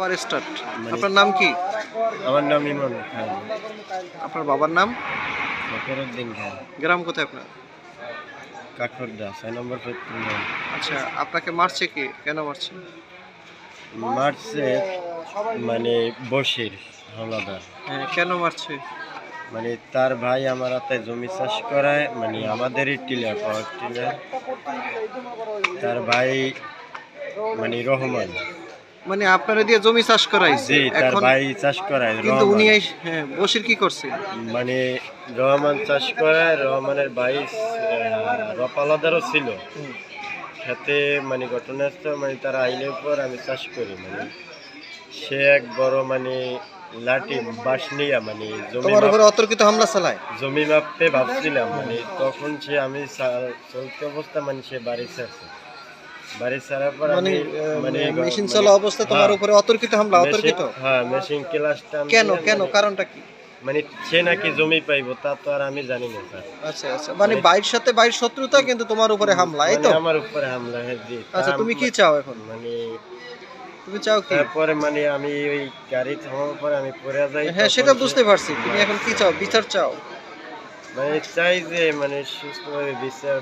আবার স্টার্ট আপনার নাম কি? আমার নাম ইমন খান আপনার বাবার নাম? ফকরুদ্দিন খান। গ্রাম কোথায় আপনার? কাঠরদা ছয় নম্বর আচ্ছা আপনাকে মারছে কি? কেন মারছে? মারছে মানে বসির হাওলাদার। হ্যাঁ কেন মারছে? মানে তার ভাই আমার হাতে জমি চাষ করায় মানে আমাদেরই টিলা পাওয়ার টিলা তার ভাই মানে রহমান। মানে আপনারা দিয়ে জমি চাষ করাইছে। এখন ভাই চাষ করায় কিন্তু উনি হ্যাঁ বসির কি করছে? মানে রহমান চাষ করায় রহমানের ভাই রপালাদারও ছিল। সাথে মানে ঘটনাস্থল মানে তারা আইনের পর আমি চাষ করি মানে সে এক বড় মানে লাঠি বাঁশ নিয়ে মানে জমি উপরে অতর্কিত হামলা চালায়? জমি মাপতে ভাবছিলাম মানে তখন সে আমি চলতি অবস্থা মানে সে বাড়ি ছাড়ছে। বাড়ি ছাড়ার পর মানে আহ, মানে মেশিন মানে- চলা অবস্থা তোমার হ্যাঁ, উপরে অতর্কিত হামলা অতর্কিত? হ্যাঁ মেশিন ক্লাসটা কেন কেন মানে- কারণটা কি? মানে সে নাকি জমি পাইবো তা তো আর আমি জানি না স্যার। আচ্ছা আচ্ছা মানে বাইর সাথে বাইর শত্রুতা কিন্তু তোমার উপরে হামলা এই তো? মানে আমার উপরে হামলা হ্যাঁ জি। আচ্ছা তুমি কি চাও এখন? মানে তুমি চাও কি? তারপরে মানে আমি ওই গাড়ি থামার পরে আমি পড়ে যাই হ্যাঁ সেটা বুঝতে পারছি। তুমি এখন কি চাও? বিচার চাও। মানে চাই যে মানে সুস্থভাবে বিচার